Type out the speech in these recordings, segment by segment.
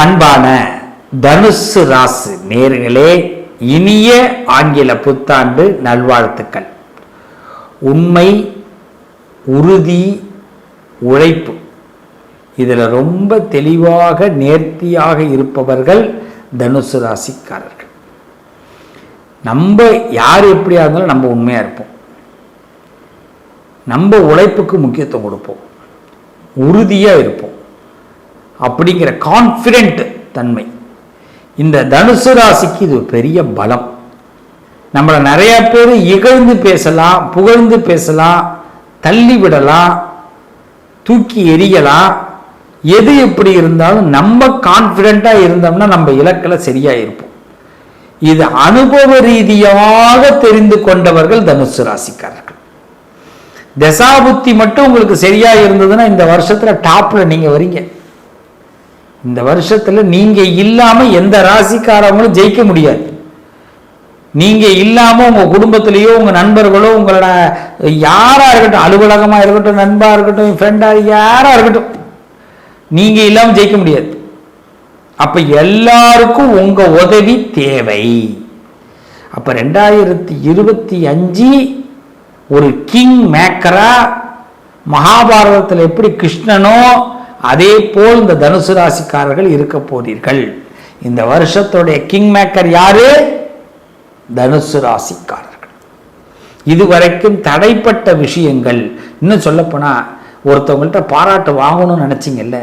அன்பான தனுசு ராசு நேர்களே இனிய ஆங்கில புத்தாண்டு நல்வாழ்த்துக்கள். உண்மை உறுதி உழைப்பு. இதில் ரொம்ப தெளிவாக நேர்த்தியாக இருப்பவர்கள் தனுசு ராசிக்காரர்கள். நம்ம யார் எப்படியா இருந்தாலும் நம்ம உண்மையாக இருப்போம். நம்ம உழைப்புக்கு முக்கியத்துவம் கொடுப்போம். உறுதியாக இருப்போம். அப்படிங்கிற கான்ஃபிடென்ட் தன்மை. இந்த தனுசு ராசிக்கு இது பெரிய பலம். நம்மளை நிறைய பேர் இகழ்ந்து பேசலாம் புகழ்ந்து பேசலாம் தள்ளி விடலாம் தூக்கி எறியலாம். எது எப்படி இருந்தாலும் நம்ம கான்ஃபிடென்ட்டாக இருந்தோம்னா நம்ம இலக்கில் சரியாக இருப்போம். இது அனுபவ ரீதியாக தெரிந்து கொண்டவர்கள் தனுசு ராசிக்காரர்கள். தசாபுத்தி மட்டும் உங்களுக்கு சரியாக இருந்ததுன்னா இந்த வருஷத்தில் டாப்பில் நீங்கள் வரீங்க. இந்த வருஷத்துல நீங்க இல்லாம எந்த ராசிக்காரங்களும் ஜெயிக்க முடியாது. நீங்க இல்லாம உங்க குடும்பத்திலேயோ உங்க நண்பர்களோ உங்களோட யாரா இருக்கட்டும் அலுவலகமா இருக்கட்டும் நண்பா இருக்கட்டும் ஃப்ரெண்டா யாரா இருக்கட்டும் நீங்க இல்லாம ஜெயிக்க முடியாது. அப்ப எல்லாருக்கும் உங்க உதவி தேவை. அப்ப ரெண்டாயிரத்தி இருபத்தி அஞ்சு ஒரு கிங் மேக்கரா மகாபாரதத்தில் எப்படி கிருஷ்ணனோ அதே போல் இந்த தனுசு ராசிக்காரர்கள் இருக்க போறீர்கள். இந்த வருஷத்துடைய கிங் மேக்கர் யாரு? தனுசு ராசிக்காரர்கள். இதுவரைக்கும் தடைப்பட்ட விஷயங்கள் இன்னும் சொல்லப்போனா ஒருத்தவங்கள்ட்ட பாராட்டு வாங்கணும்னு நினச்சிங்கல்ல?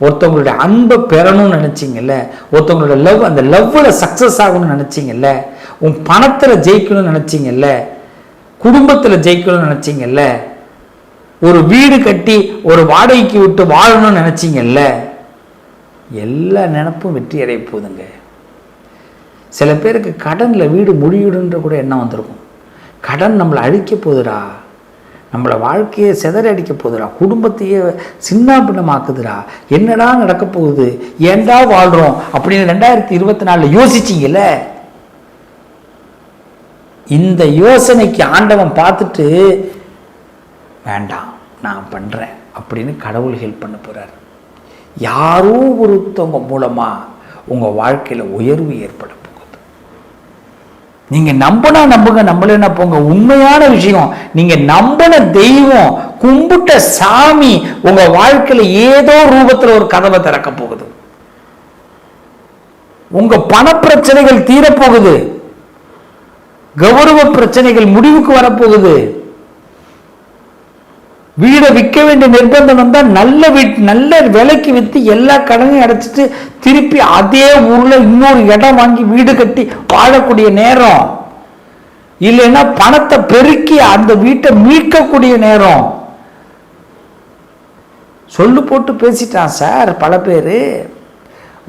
ஒருத்தவங்களுடைய அன்பை பெறணும்னு நினச்சிங்கல்ல? ஒருத்தவங்களோட லவ் அந்த லவ்வில் சக்ஸஸ் ஆகணும்னு நினைச்சீங்கல்ல? உன் பணத்தில் ஜெயிக்கணும்னு நினச்சிங்கல்ல? குடும்பத்தில் ஜெயிக்கணும்னு நினைச்சீங்கல்ல? ஒரு வீடு கட்டி ஒரு வாடகைக்கு விட்டு வாழணும்னு நினைச்சீங்கல்ல? எல்லா நினப்பும் வெற்றி அடைய போகுதுங்க. சில பேருக்கு கடனில் வீடு முடியுடுன்ற கூட எண்ணம் வந்திருக்கும். கடன் நம்மளை அழிக்க போகுதுடா. நம்மளை வாழ்க்கையை சிதற அடிக்க போகுதுடா. குடும்பத்தையே சின்ன பின்னமாக்குதுடா. என்னடா நடக்க போகுது? ஏன்டா வாழ்கிறோம் அப்படின்னு ரெண்டாயிரத்தி இருபத்தி நாலில் யோசிச்சிங்கல்ல? இந்த யோசனைக்கு ஆண்டவன் பார்த்துட்டு வேண்டாம் நான் பண்ணுறேன் அப்படின்னு கடவுள் ஹெல்ப் பண்ண போகிறார் யாரோ ஒருத்தவங்க மூலமாக உங்கள் வாழ்க்கையில் உயர்வு ஏற்பட போகுது. நீங்கள் நம்பினா நம்புங்க நம்பலைன்னா போங்க உண்மையான விஷயம் நீங்கள் நம்பின தெய்வம் கும்பிட்ட சாமி உங்கள் வாழ்க்கையில் ஏதோ ரூபத்தில் ஒரு கதவை திறக்க போகுது. உங்கள் பணப்பிரச்சனைகள் தீரப்போகுது. கௌரவ பிரச்சனைகள் முடிவுக்கு வரப்போகுது. வீடை விற்க வேண்டிய நிர்பந்தம் வந்தால் நல்ல வீட் நல்ல விலைக்கு விற்று எல்லா கடனையும் அடைச்சிட்டு திருப்பி அதே ஊரில் இன்னொரு இடம் வாங்கி வீடு கட்டி வாழக்கூடிய நேரம். இல்லைன்னா பணத்தை பெருக்கி அந்த வீட்டை மீட்கக்கூடிய நேரம். சொல்லு போட்டு பேசிட்டான் சார் பல பேர்.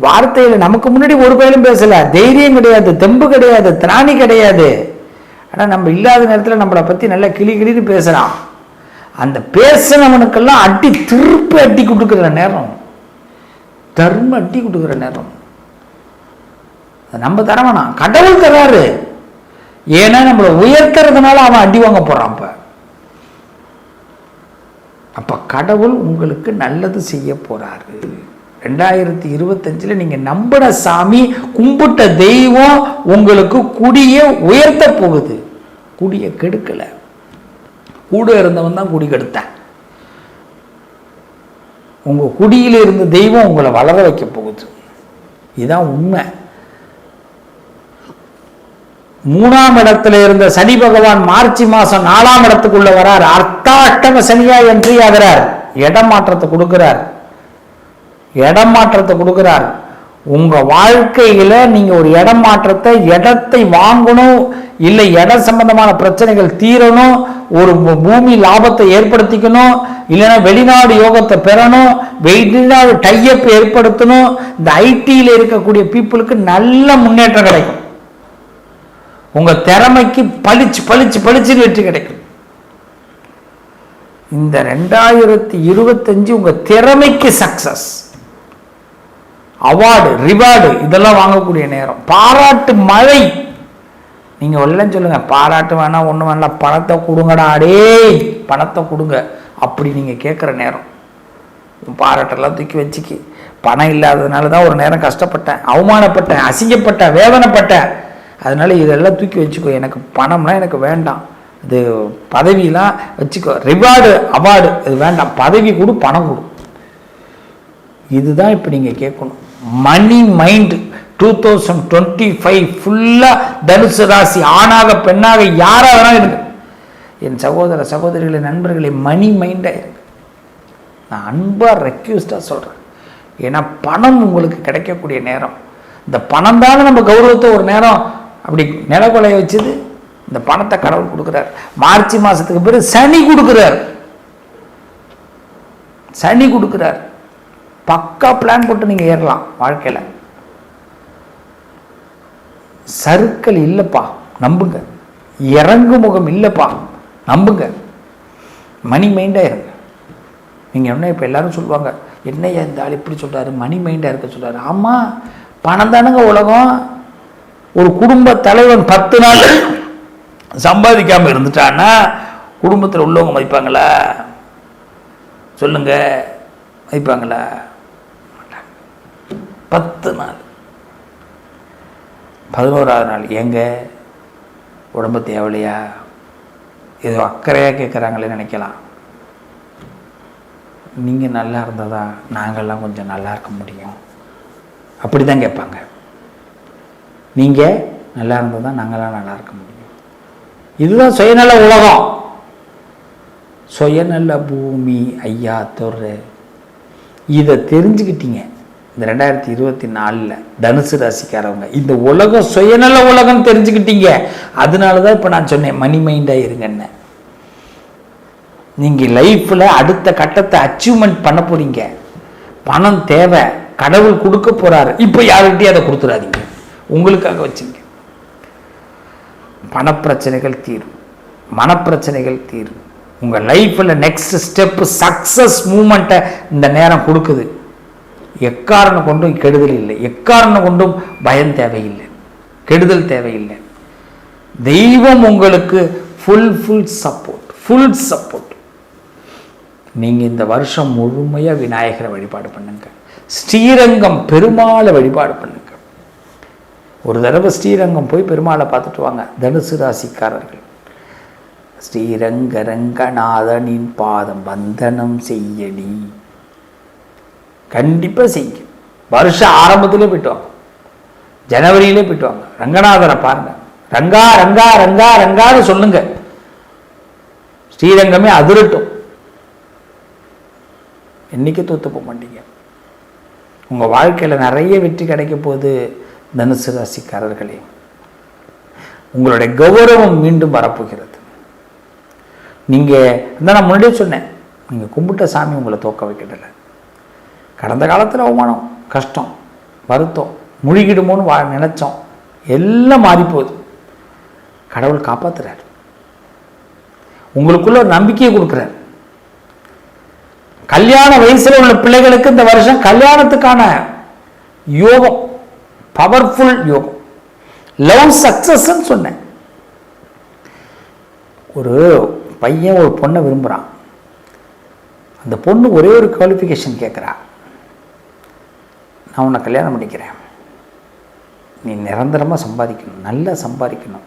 வார்த்தையில் நமக்கு முன்னாடி ஒரு பேரும் பேசல. தைரியம் கிடையாது தெம்பு கிடையாது திராணி கிடையாது. ஆனால் நம்ம இல்லாத நேரத்தில் நம்மளை பற்றி நல்லா கிளி கிளின்னு பேசுகிறான் அந்த பேசினவனுக்கெல்லாம் அடி திருப்பி அட்டி கொடுக்குற நேரம். தர்ம அட்டி கொடுக்குற நேரம். நம்ம தரவனா கடவுள் தராரு. ஏன்னா நம்மளை உயர்த்துறதுனால அவன் அடி வாங்க போறான் அப்ப அப்ப கடவுள் உங்களுக்கு நல்லது செய்ய போறாரு. ரெண்டாயிரத்தி இருபத்தஞ்சில் நீங்க நம்பின சாமி கும்பிட்ட தெய்வம் உங்களுக்கு குடிய உயர்த்த போகுது. குடிய கெடுக்கலை. கூட இருந்தவன் தான் குடி கெடுத்தான். உங்க குடியில் இருந்த தெய்வம் உங்களை வளர வைக்க போகுது. இதுதான் உண்மை. மூணாம் இடத்துல இருந்த சனி பகவான் மார்ச் மாசம் நாலாம் இடத்துக்குள்ள வரார். அர்த்தாஷ்டம சனியா என்று ஆகிறார். இடம் மாற்றத்தை கொடுக்கிறார். இடம் மாற்றத்தை கொடுக்கிறார். உங்க வாழ்க்கையில நீங்க ஒரு இடம் மாற்றத்தை இடத்தை வாங்கணும் இல்லை இடம் சம்பந்தமான பிரச்சனைகள் தீரணும் ஒரு பூமி லாபத்தை ஏற்படுத்திக்கணும் இல்லைன்னா வெளிநாடு யோகத்தை பெறணும் வெளிநாடு டையப் ஏற்படுத்தணும் இந்த ஐடியில் இருக்கக்கூடிய பீப்புளுக்கு நல்ல முன்னேற்றம் கிடைக்கும். உங்க திறமைக்கு பளிச்சு பளிச்சு பளிச்சுன்னு வெற்றி கிடைக்கும். இந்த ரெண்டாயிரத்தி இருபத்தஞ்சு உங்க திறமைக்கு சக்சஸ் அவார்டு ரிவார்டு இதெல்லாம் வாங்கக்கூடிய நேரம். பாராட்டு மழை. நீங்க எல்லாம் சொல்லுங்க. பாராட்டு வேணாம் ஒண்ணு வேணாம் பணத்தை கொடுங்கடா டேய் பணத்தை கொடுங்க. அப்படி நீங்க கேட்குற நேரம். பாராட்டெல்லாம் தூக்கி வச்சுக்கி. பணம் இல்லாததுனால தான் ஒரு நேரம் கஷ்டப்பட்டேன். அவமானப்பட்டேன் அசிங்கப்பட்டேன் வேதனைப்பட்டேன். அதனால இதெல்லாம் தூக்கி வச்சுக்கோ. எனக்கு பணம்னா எனக்கு வேண்டாம். இது பதவியெலாம் வச்சுக்கோ. ரிவார்டு அவார்டு இது வேண்டாம். பதவி கொடு பணம் கொடு. இதுதான் இப்போ நீங்கள் கேட்கணும். Money mind two thousand twenty five ஃபுல்லாக தனுசு ராசி ஆணாக பெண்ணாக யாராக வேணாலும் இருக்கு. என் சகோதர சகோதரிகளை நண்பர்களை மணி மைண்டாக இருக்கு. நான் அன்பாக ரெக்யூஸ்டாக சொல்கிறேன் ஏன்னா பணம் உங்களுக்கு கிடைக்கக்கூடிய நேரம். இந்த பணம் தானே நம்ம கௌரவத்தை ஒரு நேரம் அப்படி நிலக்கொலைய வச்சது. இந்த பணத்தை கடவுள் கொடுக்குறார். மார்ச் மாதத்துக்கு பிறகு சனி கொடுக்குறார். சனி கொடுக்குறார். பக்கா பிளான் போட்டு நீங்கள் ஏறலாம் வாழ்க்கையில். சருக்கள் இல்லைப்பா நம்புங்க. இறங்கு முகம் இல்லைப்பா நம்புங்க. மணி மைண்டாக இருங்க. நீங்கள் என்ன இப்போ எல்லாரும் சொல்லுவாங்க என்னையா இந்த ஆள் இப்படி சொல்கிறாரு மணி மைண்டாக இருக்க சொல்கிறாரு ஆமாம் பணம் தானுங்க உலகம். ஒரு குடும்ப தலைவன் பத்து நாள் சம்பாதிக்காமல் இருந்துட்டான்னா குடும்பத்தில் உள்ளவங்க மதிப்பாங்களா? சொல்லுங்க மதிப்பாங்களா? பத்து நாள். பதினோராவது நாள். எங்க உடம்பு தேவையா ஏதோ அக்கறையாக கேட்குறாங்களே நினைக்கலாம். நீங்கள் நல்லா இருந்தால் தான் நாங்கள்லாம் கொஞ்சம் நல்லா இருக்க முடியும். அப்படி தான் கேட்பாங்க. நீங்கள் நல்லா இருந்தால் தான் நாங்களாம் நல்லா இருக்க முடியும். இதுதான் சுயநல உலகம். சுயநல பூமி ஐயா தொரு இதை தெரிஞ்சுக்கிட்டீங்க. இந்த ரெண்டாயிரத்தி இருபத்தி நாலில் தனுசு ராசிக்காரவங்க இந்த உலகம் சுயநல உலகம் தெரிஞ்சுக்கிட்டீங்க. அதனால தான் இப்போ நான் சொன்னேன் மணி மைண்டாக இருங்கன்னு. நீங்கள் லைஃப்பில் அடுத்த கட்டத்தை அச்சீவ்மெண்ட் பண்ண போறீங்க. பணம் தேவை கடவுள் கொடுக்க போகிறாரு இப்போ யாருக்கிட்டையும் அதை கொடுத்துடாதீங்க. உங்களுக்காக வச்சுங்க பணப்பிரச்சனைகள் தீரும். மனப்பிரச்சனைகள் தீரும். உங்கள் லைஃப்பில் நெக்ஸ்ட் ஸ்டெப்பு சக்ஸஸ் மூமெண்ட்டை இந்த நேரம் கொடுக்குது. எக்காரணம் கொண்டும் கெடுதல் இல்லை. எக்காரணம் கொண்டும் பயம் தேவையில்லை. கெடுதல் தேவையில்லை. தெய்வம் உங்களுக்கு full full support full support நீங்கள் இந்த வருஷம் முழுமையாக விநாயகரை வழிபாடு பண்ணுங்க. ஸ்ரீரங்கம் பெருமாளை வழிபாடு பண்ணுங்க. ஒரு தடவை ஸ்ரீரங்கம் போய் பெருமாளை பார்த்துட்டு வாங்க. தனுசு ராசிக்காரர்கள். ஸ்ரீரங்க ரங்கநாதனின் பாதம் வந்தனம் செய்யடி. கண்டிப்பாக செய்யுங்க. வருஷம் ஆரம்பத்திலே போயிட்டு வாங்க ஜனவரியிலே போயிட்டு வாங்க ரங்கநாதரை பாருங்க. ரங்கா ரங்கா ரங்கா ரங்கான்னு சொல்லுங்க. ஸ்ரீரங்கமே அதிரட்டும். என்னைக்கு தூத்து போக மாட்டீங்க? உங்கள் வாழ்க்கையில் நிறைய வெற்றி கிடைக்க போகுது தனுசு ராசிக்காரர்களே. உங்களுடைய கௌரவம் மீண்டும் வரப்போகிறது. நீங்கள் இந்த நான் முன்னாடியே சொன்னேன். நீங்கள் கும்பிட்ட சாமி உங்களை தோக்க வைக்கிறதில்ல கடந்த காலத்தில் அவமானம் கஷ்டம் வருத்தம் முழுகிடுமோன்னு வா நினச்சோம். எல்லாம் மாறி போகுது கடவுள் காப்பாற்றுறார் உங்களுக்குள்ள ஒரு நம்பிக்கையை கொடுக்குறாரு. கல்யாண வயசில் உள்ள பிள்ளைகளுக்கு இந்த வருஷம் கல்யாணத்துக்கான யோகம் பவர்ஃபுல் யோகம். லவ் சக்சஸ்ன்னு சொன்னேன். ஒரு பையன் ஒரு பொண்ணை விரும்புகிறான் அந்த பொண்ணு ஒரே ஒரு குவாலிஃபிகேஷன் கேட்குறான் நான் உன்னை கல்யாணம் பண்ணிக்கிறேன். நீ நிரந்தரமாக சம்பாதிக்கணும். நல்லா சம்பாதிக்கணும்.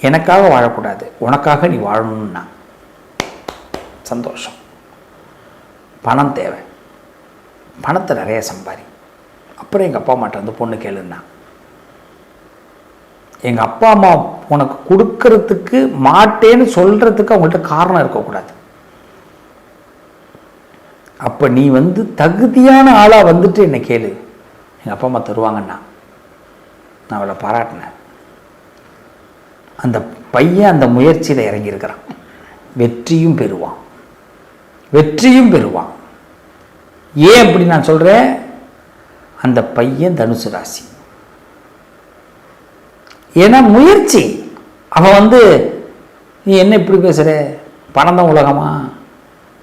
எனக்காக வாழக்கூடாது. உனக்காக நீ வாழணும்னா. சந்தோஷம். பணம் தேவை. பணத்தை நிறைய சம்பாதி. அப்புறம் எங்கள் அப்பா அம்மாட்ட வந்து பொண்ணு கேளுன்னா. எங்கள் அப்பா அம்மா உனக்கு கொடுக்கறதுக்கு மாட்டேன்னு சொல்கிறதுக்கு அவங்கள்ட்ட காரணம் இருக்கக்கூடாது. அப்போ நீ வந்து தகுதியான ஆளாக வந்துட்டு என்னை கேளு. எங்கள் அப்பா அம்மா தருவாங்கண்ணா நான் அவளை பாராட்டினேன். அந்த பையன் அந்த முயற்சியில் இறங்கியிருக்கிறான். வெற்றியும் பெறுவான். வெற்றியும் பெறுவான். ஏன் அப்படி நான் சொல்கிறேன் அந்த பையன் தனுசு ராசி. ஏன்னா முயற்சி. அவன் வந்து நீ என்ன இப்படி பேசுகிற பணம் தான் உலகமா?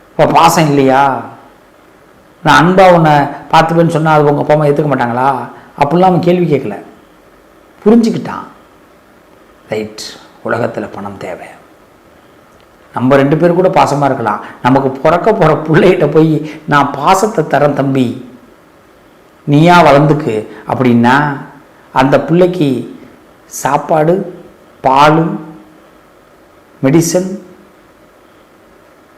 இப்போ பாசம் இல்லையா? நான் அன்பாக உன்னை பார்த்துப்பேன்னு சொன்னால் அது உங்கள் அப்பா அம்மா ஏற்றுக்க மாட்டாங்களா? அப்படிலாம் அவன் கேள்வி கேட்கல. புரிஞ்சுக்கிட்டான். ரைட் உலகத்தில் பணம் தேவை. நம்ம ரெண்டு பேர் கூட பாசமாக இருக்கலாம். நமக்கு பிறக்க போகிற பிள்ளைகிட்ட போய் நான் பாசத்தை தரேன் தம்பி. நீயா வளர்ந்துக்கு அப்படின்னா அந்த பிள்ளைக்கு சாப்பாடு பால் மெடிசன்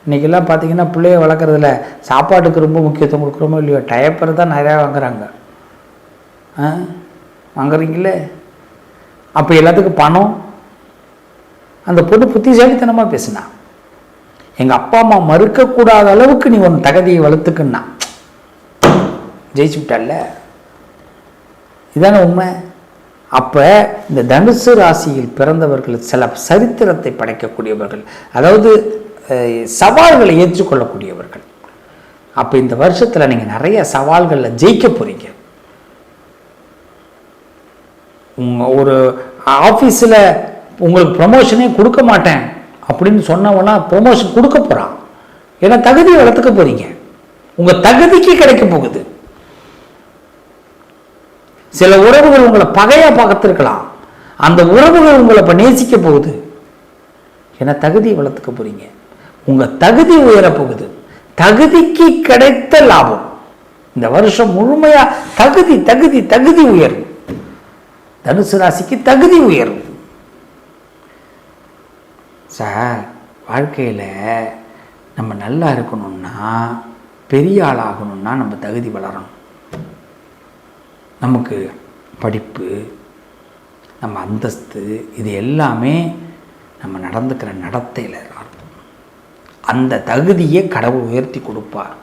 இன்றைக்கெல்லாம் பார்த்தீங்கன்னா பிள்ளைய வளர்க்குறதுல சாப்பாட்டுக்கு ரொம்ப முக்கியத்துவம் கொடுக்குறோமோ இல்லையோ டயப்பர் தான் நிறையா வாங்குறாங்க. ஆ? வாங்குறீங்களே அப்போ எல்லாத்துக்கும் பணம். அந்த பொண்ணு புத்திசாலித்தனமாக பேசுனா. எங்கள் அப்பா அம்மா மறுக்கக்கூடாத அளவுக்கு நீ உன் தகுதியை வளர்த்துக்குன்னா. ஜெயிச்சு விட்டால இதானே உண்மை. அப்போ இந்த தனுசு ராசியில் பிறந்தவர்கள் சில சரித்திரத்தை படைக்கக்கூடியவர்கள். அதாவது சவால்களை ஏற்றுக்கொள்ளக்கூடியவர்கள். அப்போ இந்த வருஷத்தில் நீங்கள் நிறைய சவால்களில் ஜெயிக்க போகிறீங்க ஒரு ஆஃபீஸில் உங்களுக்கு ப்ரமோஷனே கொடுக்க மாட்டேன் அப்படின்னு சொன்னவனா ப்ரொமோஷன் கொடுக்க போகிறான் ஏன்னா தகுதியை வளர்த்துக்க போகிறீங்க உங்கள் தகுதிக்கு கிடைக்க போகுது. சில உறவுகள் உங்களை பகையாக பார்த்துருக்கலாம். அந்த உறவுகள் உங்களை இப்போ நேசிக்க போகுது. ஏன்னா தகுதியை வளர்த்துக்க போகிறீங்க உங்கள் தகுதி உயரப்போகுது. போகுது தகுதிக்கு கிடைத்த லாபம். இந்த வருஷம் முழுமையாக தகுதி தகுதி தகுதி உயரும். தனுசு ராசிக்கு தகுதி உயரும். சார் வாழ்க்கையில் நம்ம நல்லா இருக்கணும்னா பெரிய ஆளாகணும்னா நம்ம தகுதி வளரணும். நமக்கு படிப்பு நம்ம அந்தஸ்து இது எல்லாமே நம்ம நடந்துக்கிற நடத்தையில் இருக்கும் அந்த தகுதியை கடவுள் உயர்த்தி கொடுப்பார்.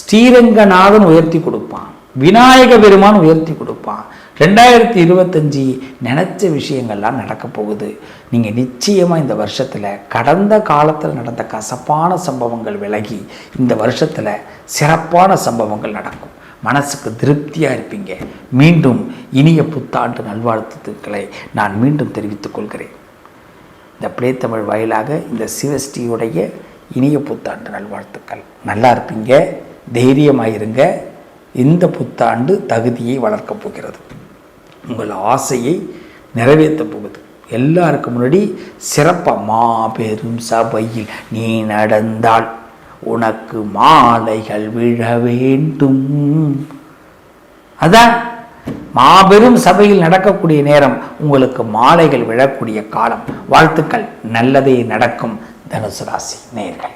ஸ்ரீரங்கநாதன் உயர்த்தி கொடுப்பான். விநாயக பெருமான் உயர்த்தி கொடுப்பான். ரெண்டாயிரத்தி இருபத்தஞ்சி நினச்ச விஷயங்கள்லாம் நடக்க போகுது. நீங்கள் நிச்சயமாக இந்த வருஷத்தில் கடந்த காலத்தில் நடந்த கசப்பான சம்பவங்கள் விலகி இந்த வருஷத்தில் சிறப்பான சம்பவங்கள் நடக்கும். மனசுக்கு திருப்தியாக இருப்பீங்க. மீண்டும் இனிய புத்தாண்டு நல்வாழ்த்துக்களை நான் மீண்டும் தெரிவித்துக் கொள்கிறேன். இந்த பிளே தமிழ் வாயிலாக இந்த சிவஸ்டியுடைய இனிய புத்தாண்டு நல்வாழ்த்துக்கள். நல்லா இருப்பீங்க தைரியமாக இருங்க இந்த புத்தாண்டு தகுதியை வளர்க்கப் போகிறது. உங்கள் ஆசையை நிறைவேற்றப் போகுது. எல்லாருக்கும் முன்னாடி சிறப்பாக மாபெரும் சபையில் நீ நடந்தால் உனக்கு மாலைகள் விழ வேண்டும். அதான் மாபெரும் சபையில் நடக்கக்கூடிய நேரம் உங்களுக்கு மாலைகள் விழக்கூடிய காலம். வாழ்த்துக்கள். நல்லதே நடக்கும். தனுசு ராசி நேர்கள்.